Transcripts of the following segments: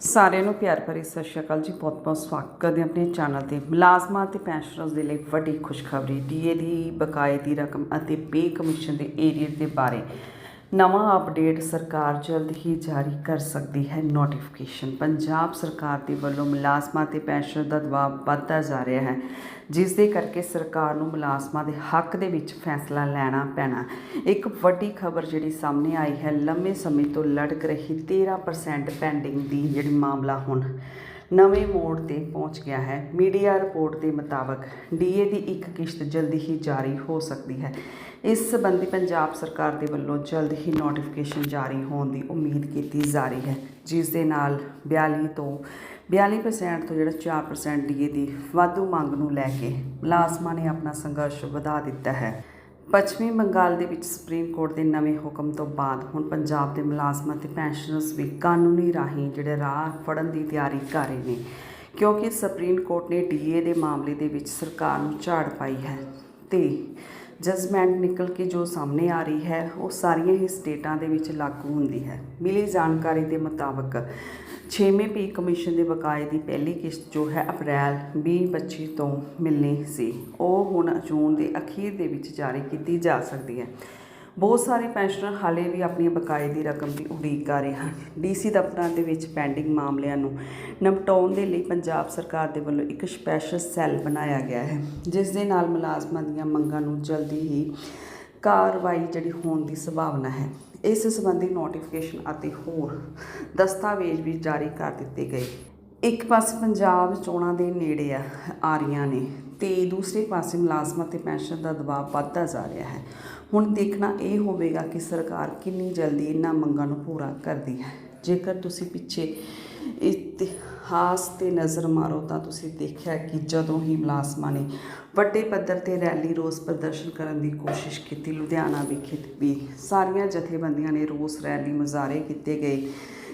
ਸਾਰਿਆਂ ਨੂੰ ਪਿਆਰ ਭਰੀ ਸਤਿ ਸ਼੍ਰੀ ਅਕਾਲ ਜੀ, ਬਹੁਤ ਬਹੁਤ ਸਵਾਗਤ ਕਰਦੇ ਆਪਣੇ ਚੈਨਲ ਤੇ। ਮੁਲਾਜ਼ਮਾਂ ਅਤੇ ਪੈਨਸ਼ਨਰਸ ਦੇ ਲਈ ਵੱਡੀ ਖੁਸ਼ਖਬਰੀ, ਡੀਏ ਦੀ ਬਕਾਏ ਦੀ ਰਕਮ ਅਤੇ ਪੇ ਕਮਿਸ਼ਨ ਦੇ ਏਰੀਅਰ ਦੇ ਬਾਰੇ। ਨਵਾਂ ਅਪਡੇਟ ਸਰਕਾਰ ਜਲਦ ਹੀ ਜਾਰੀ ਕਰ ਸਕਦੀ ਹੈ ਨੋਟੀਫਿਕੇਸ਼ਨ ਪੰਜਾਬ ਸਰਕਾਰ ਦੇ ਵੱਲੋਂ ਮੁਲਾਜ਼ਮਾਂ ਤੇ ਪੈਨਸ਼ਨ ਦਾ ਦਬਾਅ ਵੱਧਦਾ ਜਾ ਰਿਹਾ ਹੈ, ਜਿਸ ਦੇ ਕਰਕੇ ਸਰਕਾਰ ਨੂੰ ਮੁਲਾਜ਼ਮਾਂ ਦੇ ਹੱਕ ਦੇ ਵਿੱਚ ਫੈਸਲਾ ਲੈਣਾ ਪੈਣਾ। ਇੱਕ ਵੱਡੀ ਖਬਰ ਜਿਹੜੀ ਸਾਹਮਣੇ ਆਈ ਹੈ, ਲੰਮੇ ਸਮੇਂ ਤੋਂ ਲੜਕ ਰਹੀ 13% ਪੈਂਡਿੰਗ ਦੀ ਜਿਹੜੀ ਮਾਮਲਾ ਹੁਣ। ਨਵੇਂ ਮੋੜ ਤੇ ਪਹੁੰਚ ਗਿਆ ਹੈ। ਮੀਡੀਆ ਰਿਪੋਰਟ ਦੇ ਮੁਤਾਬਕ ਡੀਏ ਦੀ ਇੱਕ ਕਿਸ਼ਤ ਜਲਦੀ ਹੀ ਜਾਰੀ ਹੋ ਸਕਦੀ ਹੈ। ਇਸ ਸੰਬੰਧੀ ਪੰਜਾਬ ਸਰਕਾਰ ਦੇ ਵੱਲੋਂ ਜਲਦ ਹੀ ਨੋਟੀਫਿਕੇਸ਼ਨ ਜਾਰੀ ਹੋਣ ਦੀ ਉਮੀਦ ਕੀਤੀ ਜਾ ਰਹੀ ਹੈ। ਜਿਸ ਦੇ ਨਾਲ 42 ਤੋਂ 42% ਤੋਂ ਜਿਹੜਾ 4% ਡੀਏ ਦੀ ਵਾਧੂ ਮੰਗ ਨੂੰ ਲੈ ਕੇ ਮੁਲਾਜ਼ਮਾਂ ਨੇ ਆਪਣਾ ਸੰਘਰਸ਼ ਵਧਾ ਦਿੱਤਾ ਹੈ। ਪੱਛਮੀ ਬੰਗਾਲ ਦੇ ਵਿੱਚ ਸੁਪਰੀਮ ਕੋਰਟ ਦੇ ਨਵੇਂ ਹੁਕਮ ਤੋਂ ਬਾਅਦ ਹੁਣ ਪੰਜਾਬ ਦੇ ਮੁਲਾਜ਼ਮਾਂ ਤੇ ਪੈਨਸ਼ਨਰਸ ਵੀ ਕਾਨੂੰਨੀ ਰਾਹੀਂ ਜਿਹੜੇ ਰਾਹ ਫੜਨ ਦੀ ਤਿਆਰੀ ਕਰ ਰਹੇ ਨੇ, ਕਿਉਂਕਿ ਸੁਪਰੀਮ ਕੋਰਟ ਨੇ ਡੀਏ ਦੇ ਮਾਮਲੇ ਦੇ ਵਿੱਚ ਸਰਕਾਰ ਨੂੰ ਝਾੜ ਪਾਈ ਹੈ ਤੇ ਜਜਮੈਂਟ ਨਿਕਲ ਕੇ ਜੋ ਸਾਹਮਣੇ ਆ ਰਹੀ ਹੈ, ਉਹ ਸਾਰੀਆਂ ਹੀ ਸਟੇਟਾਂ ਦੇ ਵਿੱਚ ਲਾਗੂ ਹੁੰਦੀ ਹੈ। ਮਿਲੀ ਜਾਣਕਾਰੀ ਦੇ ਮੁਤਾਬਕ 6ਵੇਂ ਪੀ ਕਮਿਸ਼ਨ ਦੇ ਬਕਾਏ ਦੀ ਪਹਿਲੀ ਕਿਸ਼ਤ ਜੋ ਹੈ ਅਪ੍ਰੈਲ 2025 ਤੋਂ ਮਿਲਣੀ ਸੀ। ਉਹ ਹੁਣ ਜੂਨ ਦੇ ਅਖੀਰ ਦੇ ਵਿੱਚ ਜਾਰੀ ਕੀਤੀ ਜਾ ਸਕਦੀ ਹੈ। ਬਹੁਤ ਸਾਰੇ ਪੈਨਸ਼ਨਰ ਹਾਲੇ ਵੀ ਆਪਣੀ ਬਕਾਏ ਦੀ ਰਕਮ ਦੀ ਉਡੀਕ ਕਰ ਰਹੇ ਹਨ। ਡੀਸੀ ਦਫ਼ਤਰਾਂ ਦੇ ਵਿੱਚ ਪੈਂਡਿੰਗ ਮਾਮਲਿਆਂ ਨੂੰ ਨਿਪਟਾਉਣ ਦੇ ਲਈ ਪੰਜਾਬ ਸਰਕਾਰ ਦੇ ਵੱਲੋਂ ਇੱਕ ਸਪੈਸ਼ਲ ਸੈੱਲ ਬਣਾਇਆ ਗਿਆ ਹੈ, ਜਿਸ ਦੇ ਨਾਲ ਮੁਲਾਜ਼ਮਾਂ ਦੀਆਂ ਮੰਗਾਂ ਨੂੰ ਜਲਦੀ ਹੀ ਕਾਰਵਾਈ ਜਿਹੜੀ ਹੋਣ ਦੀ ਸੰਭਾਵਨਾ ਹੈ। ਇਸ ਸੰਬੰਧੀ ਨੋਟੀਫਿਕੇਸ਼ਨ ਅਤੇ ਹੋਰ ਦਸਤਾਵੇਜ਼ ਵੀ ਜਾਰੀ ਕਰ ਦਿੱਤੇ ਗਏ। ਇੱਕ ਪਾਸੇ ਪੰਜਾਬ ਚੋਣਾਂ ਦੇ ਨੇੜੇ ਆ ਆ ਰਹੀਆਂ ਨੇ ਤੇ ਦੂਸਰੇ ਪਾਸੇ ਮੁਲਾਜ਼ਮਾਂ ਤੇ ਪੈਨਸ਼ਨ ਦਾ ਦਬਾਅ ਵੱਧਦਾ ਜਾ ਰਿਹਾ ਹੈ। ਹੁਣ ਦੇਖਣਾ ਇਹ ਹੋਵੇਗਾ ਕਿ ਸਰਕਾਰ ਕਿੰਨੀ ਜਲਦੀ ਇਹਨਾਂ ਮੰਗਾਂ ਨੂੰ ਪੂਰਾ ਕਰਦੀ ਹੈ। ਜੇਕਰ ਤੁਸੀਂ ਪਿੱਛੇ ਇਤਿਹਾਸ ਤੇ ਨਜ਼ਰ ਮਾਰੋ ਤਾਂ ਤੁਸੀਂ ਦੇਖਿਆ ਕਿ ਜਦੋਂ ਹੀ ਮੁਲਾਜ਼ਮਾਂ ਨੇ ਵੱਡੇ ਪੱਧਰ ਤੇ ਰੈਲੀ ਰੋਸ ਪ੍ਰਦਰਸ਼ਨ ਕਰਨ ਦੀ ਕੋਸ਼ਿਸ਼ ਕੀਤੀ, ਲੁਧਿਆਣਾ ਵਿਖੇ ਵੀ ਸਾਰੀਆਂ ਜਥੇਬੰਦੀਆਂ ਨੇ ਰੋਸ ਰੈਲੀ ਮੁਜ਼ਾਹਰੇ ਕੀਤੇ ਗਏ,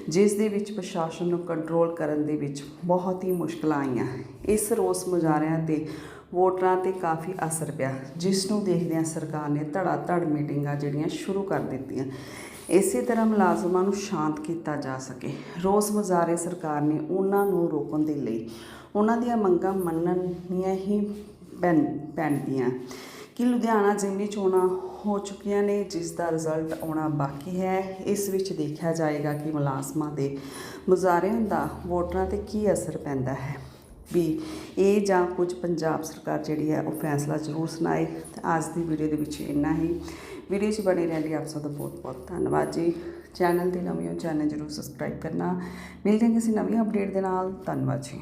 ਜਿਸ ਦੇ ਵਿੱਚ ਪ੍ਰਸ਼ਾਸਨ ਨੂੰ ਕੰਟਰੋਲ ਕਰਨ ਦੇ ਵਿੱਚ ਬਹੁਤ ਹੀ ਮੁਸ਼ਕਲਾਂ ਆਈਆਂ। ਇਸ ਰੋਸ ਮੁਜ਼ਾਹਰਿਆਂ ਤੇ ਵੋਟਰਾਂ ਤੇ ਕਾਫੀ ਅਸਰ ਪਿਆ। ਜਿਸ ਨੂੰ ਦੇਖਦਿਆਂ ਸਰਕਾਰ ਨੇ ਧੜਾ ਧੜ ਮੀਟਿੰਗਾਂ ਜਿਹੜੀਆਂ ਸ਼ੁਰੂ ਕਰ ਦਿੱਤੀਆਂ, ਇਸੇ ਤਰ੍ਹਾਂ ਮੁਲਾਜ਼ਮਾਂ ਨੂੰ ਸ਼ਾਂਤ ਕੀਤਾ ਜਾ ਸਕੇ। ਰੋਸ ਮੁਜ਼ਾਹਰੇ ਸਰਕਾਰ ਨੇ ਉਹਨਾਂ ਨੂੰ ਰੋਕਣ ਦੇ ਲਈ ਉਹਨਾਂ ਦੀਆਂ ਮੰਗਾਂ ਮੰਨਣੀਆਂ ਹੀ ਪੈਣ, ਪੈਣਗੀਆਂ ਕਿ ਲੁਧਿਆਣਾ ਜ਼ਿਮਨੀ ਚੋਣਾਂ ਹੋ ਚੁੱਕੀਆਂ ਨੇ, ਜਿਸ ਦਾ ਰਿਜ਼ਲਟ ਆਉਣਾ ਬਾਕੀ ਹੈ, ਇਸ ਵਿੱਚ ਦੇਖਿਆ ਜਾਏਗਾ ਕਿ ਮੁਲਾਜ਼ਮਾਂ ਦੇ ਮੁਜ਼ਾਹਰਿਆਂ ਦਾ ਵੋਟਰਾਂ ਤੇ ਕੀ ਅਸਰ ਪੈਂਦਾ ਹੈ। ਵੀ ਇਹ ਜਾਂ ਕੁਝ ਪੰਜਾਬ ਸਰਕਾਰ ਜਿਹੜੀ ਹੈ ਉਹ ਫੈਸਲਾ ਜ਼ਰੂਰ ਸੁਣਾਏ। ਤੇ ਅੱਜ ਦੀ ਵੀਡੀਓ ਦੇ ਵਿੱਚ ਇੰਨਾ ਹੀ। ਵੀਡੀਓ 'ਚ ਬਣੇ ਰਹਿਣ ਲਈ ਆਪ ਸਭ ਦਾ ਬਹੁਤ ਬਹੁਤ ਧੰਨਵਾਦ ਜੀ। ਚੈਨਲ ਦੇ ਨਵੇਂ ਹੋ ਚੈਨਲ ਜ਼ਰੂਰ ਸਬਸਕ੍ਰਾਈਬ ਕਰਨਾ। ਮਿਲਦੇ ਹਾਂ ਕਿਸੇ ਨਵੀਂ ਅਪਡੇਟ ਦੇ ਨਾਲ। ਧੰਨਵਾਦ ਜੀ।